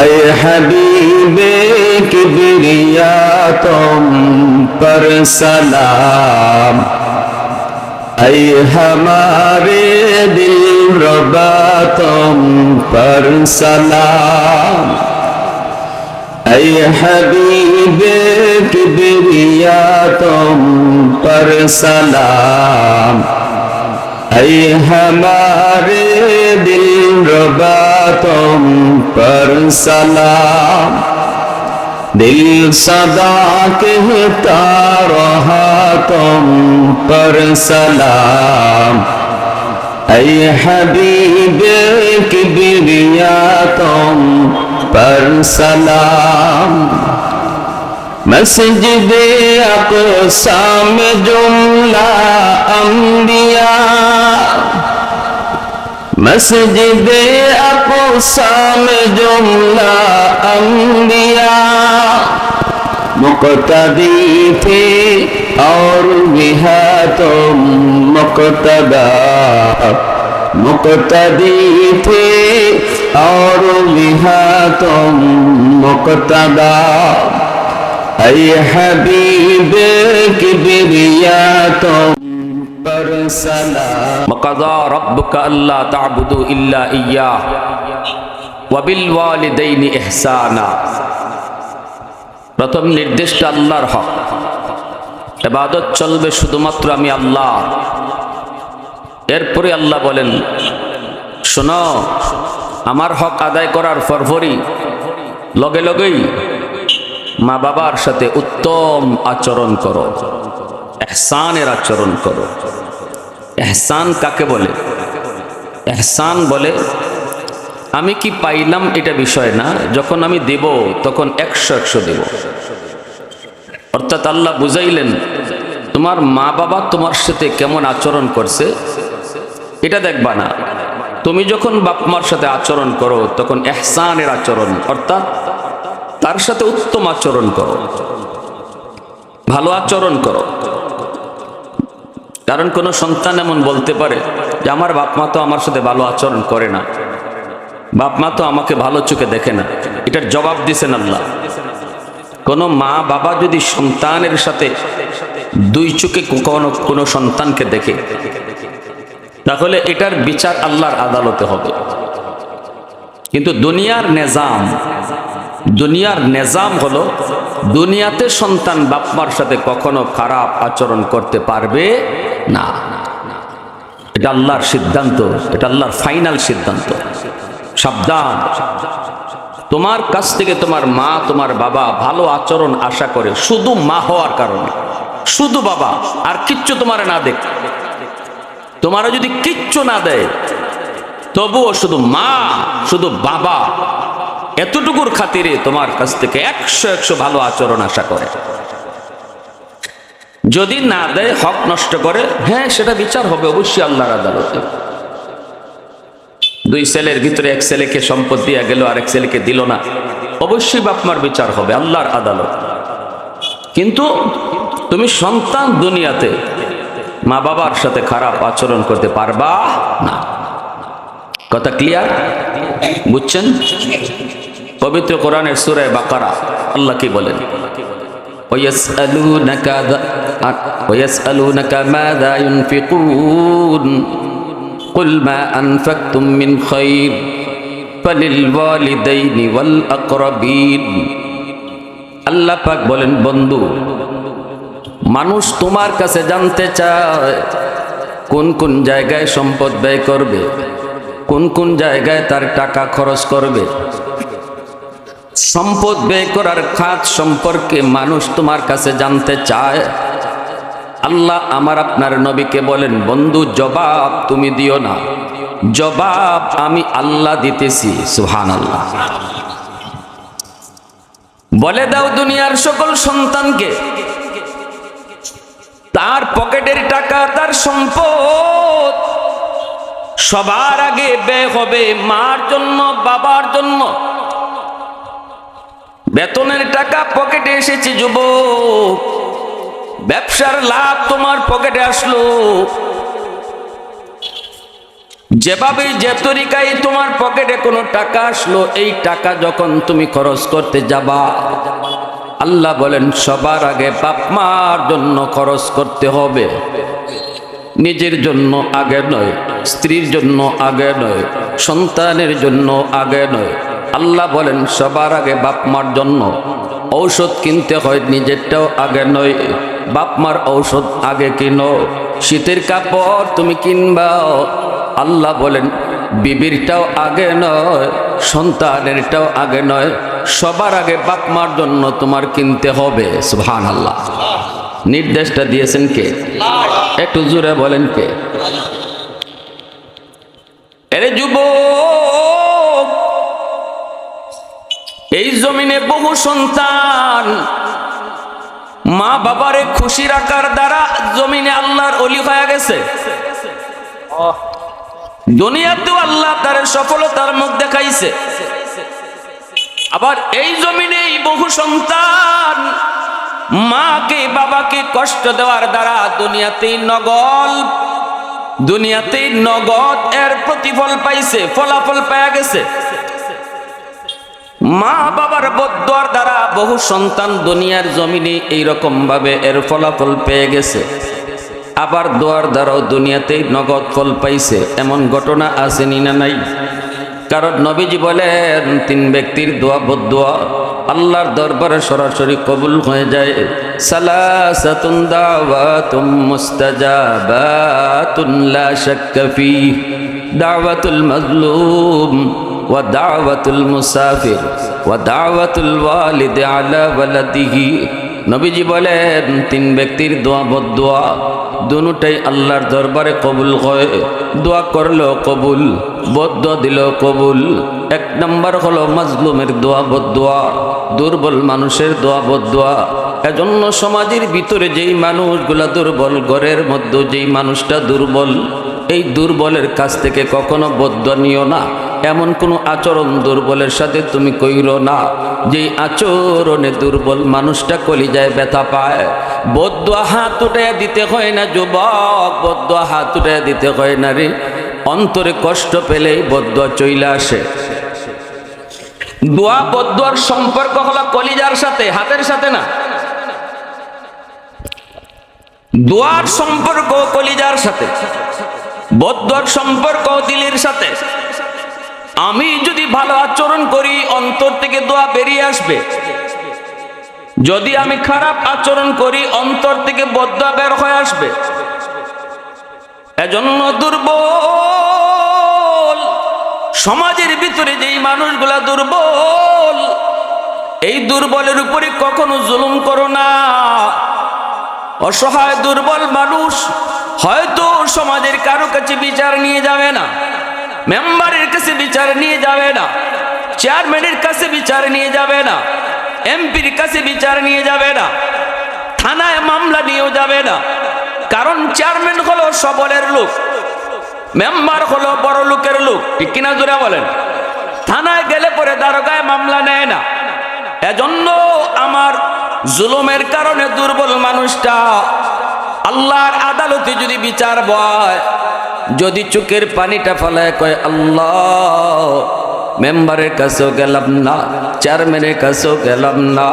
اے حبیب کبریا تم پر سلام اے ہمارے دل ربا تم پر سلام اے حبیب کبریا تم پر سلام اے ہمارے دل ربا تم सलाम سلام सदा صدا کہتا رہا पर सलाम سلام اے حبیب کبریا تم پر سلام मस्जिदे अब साम जुमला अम्बिया अब साम जुमला अम्बिया मुकतदी थे और विहा तुम तो मुकतदा। मुकतदी थे और विहा तुम तो मुकतदा। اے حبیب کبریا تم پر سلام وقضى ربك ألا تعبدوا إلا إياه وبالوالدين إحسانا প্রথম নির্দিষ্ট আল্লাহর হক এবাদত চলবে শুধুমাত্র আমি আল্লাহ এরপরে আল্লাহ বলেন শোনো আমার হক আদায় করার পরপরই লগে লগেই মা বাবার সাথে উত্তম আচরণ করো, এহসানের আচরণ করো। এহসান কাকে বলে? এহসান বলে, আমি কি পাইলাম এটা বিষয় না? যখন আমি দেব, তখন একশো একশো দেব। অর্থাৎ আল্লাহ বুঝাইলেন, তোমার মা বাবা তোমার সাথে কেমন আচরণ করছে? এটা দেখবা না। তুমি যখন বাপ মার সাথে আচরণ করো, তখন এহসানের আচরণ, অর্থাৎ তার সাথে উত্তম আচরণ করো। ভালো আচরণ করো। কারণ কোনো সন্তান এমন বলতে পারে যে, আমার বাপ মা তো আমার সাথে ভালো আচরণ করে না। বাপ মা তো আমাকে ভালো চোখে দেখে না। এটার জবাব দিছেন আল্লাহ। কোনো মা বাবা যদি সন্তানের সাথে দুই চোখে কোনো কোনো সন্তানকে দেখে, তাহলে এটার বিচার আল্লাহর আদালতে হবে। কিন্তু দুনিয়ার নেজাম দুনিয়ার নেজাম হলো, দুনিয়াতে সন্তান বাপমার সাথে কখনো খারাপ আচরণ করতে পারবে না। এটা আল্লাহর সিদ্ধান্ত, এটা আল্লাহর ফাইনাল সিদ্ধান্ত। সাবধান। তোমার কাছ থেকে তোমার মা, তোমার বাবা ভালো আচরণ আশা করে, শুধু মা হওয়ার কারণে। শুধু বাবা, আর কিচ্ছু তোমার না দেখ। তোমার যদি কিচ্ছু না দেয়, তবুও শুধু মা, শুধু বাবা। এতটুকুর খাতিরে তোমার কাছ থেকে একশো একশো ভালো আচরণ আশা করে। যদি না দেয়, হক নষ্ট করে হ্যাঁ সেটা বিচার হবে অবশ্যই আল্লাহর আদালতে। দুই ছেলের ভিতরে এক ছেলেকে সম্পদ দিয়ে গেল, আরেক ছেলেকে দিল না। অবশ্যই বাপমার বিচার হবে আল্লাহর আদালত। কিন্তু তুমি সন্তান দুনিয়াতে মা বাবার সাথে খারাপ আচরণ করতে পারবা না। কথা ক্লিয়ার বুঝছেন? পবিত্র কোরআনের সুরায় বাকারা আল্লাহ কি বলেন ويسألونك ويسألونك ماذا ينفقون قل ما أنفقتم من خير فللوالدين والأقربين আল্লাহ পাক বলেন বন্ধু মানুষ তোমার কাছে জানতে চায় কোন কোন জায়গায় সম্পদ ব্যয় করবে কোন কোন জায়গায় তার টাকা খরচ করবে সম্পদ ব্যয় করার খাত সম্পর্কে মানুষ তোমার কাছে জানতে চায়। আল্লাহ আমার আপনার নবীকে বলেন, বন্ধু, জবাব তুমি দিও না। জবাব আমি আল্লাহ দিতেছি সুহান আল্লাহ বলে দাও দুনিয়ার সকল সন্তানকে, তার পকেটের টাকা, তার সম্পদ সবার আগে ব্যয় হবে মার জন্য, বাবার জন্য। বেতনের টাকা পকেটে এসেছে যুবক। ব্যবসার লাভ তোমার পকেটে আসলো। যেভাবে যে তরিকায় তোমার পকেটে কোনো টাকা আসলো, এই টাকা যখন তুমি খরচ করতে যাবা, আল্লাহ বলেন, সবার আগে বাপ মার জন্য খরচ করতে হবে। নিজের জন্য আগে নয়, স্ত্রীর জন্য আগে নয়, সন্তানের জন্য আগে নয়। আল্লাহ বলেন, সবার আগে বাপ মার জন্য ঔষধ কিনতে হয়, নিজেরটাও আগে নয়। বাপ মার ঔষধ আগে কিনো। শীতের কাপড় তুমি কিনবাও আল্লাহ বলেন, বিবিরটাও আগে নয়, সন্তানেরটাও আগে নয়। সবার আগে বাপ মার জন্য তোমার কিনতে হবে। সুহান আল্লাহ নির্দেশটা দিয়েছেন কে? একটু জোরে বলেন কে? এরে যুব জমিনে বহু সন্তান। মা বাবারে খুশি রাখার দ্বারা জমিনে আল্লাহর অলি হয়ে গেছে। দুনিয়াতেও আল্লাহ তার সফলতার মুখ দেখাইছে। আবার এই বহু সন্তান মাকে বাবাকে কষ্ট দেওয়ার দ্বারা দুনিয়াতেই নগল। দুনিয়াতেই নগদ এর প্রতিফল পাইছে ফলাফল পাওয়া গেছে। মা বাবার বদ্যার দ্বারা বহু সন্তান দুনিয়ার জমিনে ভাবে এর ফলাফল পেয়ে গেছে। আবার দোয়ার দ্বারাও দুনিয়াতেই নগদ ফল পাইছে, এমন ঘটনা আসেনি না নাই? কারণ নবীজি বলেন, তিন ব্যক্তির দোয়া বদুয়া আল্লাহর দরবারে সরাসরি কবুল হয়ে যায়। সালাসাতুন দাওয়াতুম মাজলুম। ওয়া দাওয়াতুল মুসাফির, ওয়া দাওয়াতুল ওয়ালিদ আলা ওয়ালাদিহি। নবীজি বলেন, তিন ব্যক্তির দোয়া বদুয়া দুটাই আল্লাহর দরবারে কবুল হয়। দোয়া করল কবুল বদ্ধ দিল কবুল। এক নম্বর হলো মাজলুমের দোয়া বদুয়া দুর্বল মানুষের দোয়া বদুয়া এজন্য সমাজের ভিতরে যেই মানুষগুলা দুর্বল, ঘরের মধ্যে যেই মানুষটা দুর্বল এই দুর্বলের কাছ থেকে কখনো বদ্ধ নিও না। এমন কোনো আচরণ দুর্বলের সাথে তুমি কইরো না। যেই আচরণে দুর্বল মানুষটা কলিজায় ব্যথা পায় বদ্ধ হাত উঠে দিতে হয় না যুবক বদ্ধ হাত উঠে দিতে হয় না রে। অন্তরে কষ্ট পেলেই বদ্ধ চইলে আসে। দোয়া বদ্ধর সম্পর্ক হলো কলিজার সাথে, হাতের সাথে না। দোয়ার সম্পর্ক কলিজার সাথে। বদ্ধর সম্পর্ক দিলের সাথে। আমি যদি ভালো আচরণ করি, অন্তর থেকে দোয়া বেরিয়ে আসবে। যদি আমি খারাপ আচরণ করি, অন্তর থেকে বদ্ধ বের হয়ে আসবে। এজন্য দুর্বল সমাজের ভিতরে যেই মানুষগুলা দুর্বল, এই দুর্বলের উপরে কখনো জুলুম করো না। অসহায়, দুর্বল মানুষ হয়তো সমাজের কারও কাছে বিচার নিয়ে যাবে না, মেম্বারের কাছে বিচার নিয়ে যাবে না, চেয়ারম্যানের কাছে বিচার নিয়ে যাবে না, এমপির কাছে বিচার নিয়ে যাবে না, থানায় মামলা নিয়েও যাবে না। কারণ চেয়ারম্যান হলো সবলের লোক, মেম্বার হলো বড় লোকের লোক, ঠিক কিনা জোরে বলেন? থানায় গেলে পরে দারোগায় মামলা নেয় না। এজন্য আমার জুলুমের কারণে দুর্বল মানুষটা আল্লাহর আদালতে যদি বিচার বয়, যদি চোখের পানিটা ফেলায় কয়, আল্লাহ, মেম্বারের কাছেও গেলাম না, চেয়ারম্যানের কাছেও গেলাম না,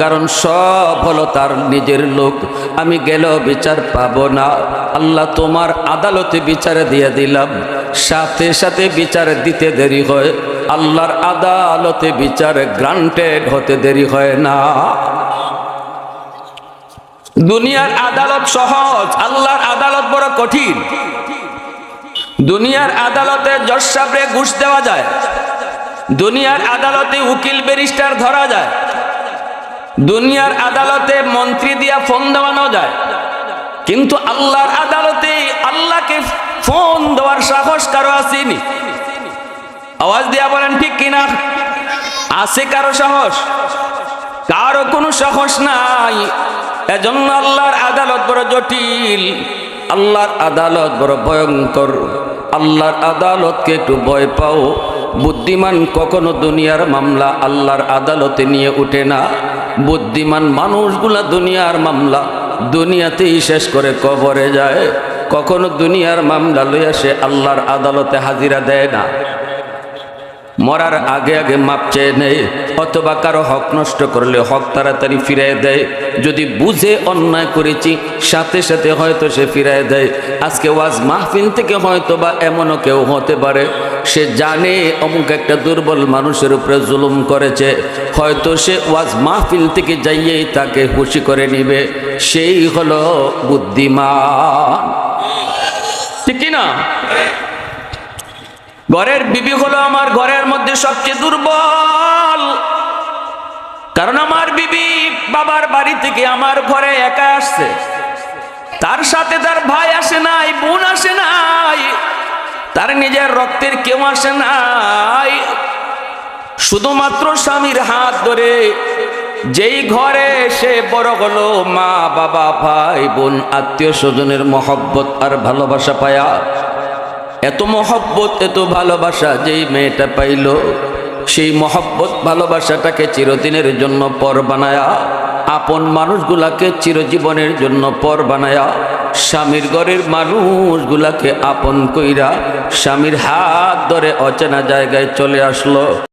কারণ সব হলো তার নিজের লোক, আমি গেলেও বিচার পাবো না। আল্লাহ তোমার আদালতে বিচারে দিয়ে দিলাম, সাথে সাথে বিচার দিতে দেরি হয়, আল্লাহর আদালতে বিচার গ্রান্টেড হতে দেরি হয় না। দুনিয়ার আদালত সহজ, আল্লাহর আদালত বড় কঠিন। দুনিয়ার আদালতে জজ সাহেবরে ঘুষ দেওয়া যায়। দুনিয়ার আদালতে উকিল ব্যারিস্টার ধরা যায়। দুনিয়ার আদালতে মন্ত্রী দিয়া ফোন দেওয়ানো যায়। কিন্তু আল্লাহর আদালতে আল্লাহকে ফোন দেওয়ার সাহস কারও আসেনি। আওয়াজ দিয়া বলেন, ঠিক কিনা আছে কারও সাহস? কারও কোনো সাহস নাই। এজন্য আল্লাহর আদালত বড় জটিল, আল্লাহর আদালত বড় ভয়ঙ্কর। আল্লাহর আদালতকে একটু ভয় পাও। বুদ্ধিমান কখনো দুনিয়ার মামলা আল্লাহর আদালতে নিয়ে উঠে না। বুদ্ধিমান মানুষগুলা দুনিয়ার মামলা দুনিয়াতেই শেষ করে কবরে যায়। কখনো দুনিয়ার মামলা লইয়া সে আল্লাহর আদালতে হাজিরা দেয় না। মরার আগে আগে মাপ চেয়ে নেই, অথবা কারও হক নষ্ট করলে হক তাড়াতাড়ি ফিরিয়ে দেয়। যদি বুঝে অন্যায় করেছি, সাথে সাথে হয়তো সে ফিরিয়ে দেয়। আজকে ওয়াজ মাহফিল থেকে হয়তো বা এমনও কেউ হতে পারে। সে জানে অমুক একটা দুর্বল মানুষের উপরে জুলুম করেছে। হয়তো সে ওয়াজ মাহফিল থেকে যাইয়েই তাকে খুশি করে নিবে। সেই হলো বুদ্ধিমান। ঠিক না? ঘরের বিবি হলো আমার ঘরের মধ্যে সবচেয়ে দুর্বল। কারণ আমার বিবি বাবার বাড়ি থেকে আমার ঘরে একা আসছে। তার সাথে তার ভাই আসে নাই, বোন আসে নাই। তার নিজের রক্তের কেউ আসে নাই। শুধুমাত্র স্বামীর হাত ধরে যেই ঘরে সে বড় হলো মা, বাবা, ভাই, বোন আত্মীয় স্বজনের মহব্বত আর ভালোবাসা পায়া এত মহব্বত, এত ভালোবাসা যেই মেয়েটা পাইল, সেই মহব্বত, ভালোবাসাটাকে চিরদিনের জন্য পর বানায়া, আপন মানুষগুলাকে চিরজীবনের জন্য পর বানায়া, স্বামীর ঘরের মানুষগুলাকে আপন কইরা, স্বামীর হাত ধরে অচেনা জায়গায় চলে আসলো।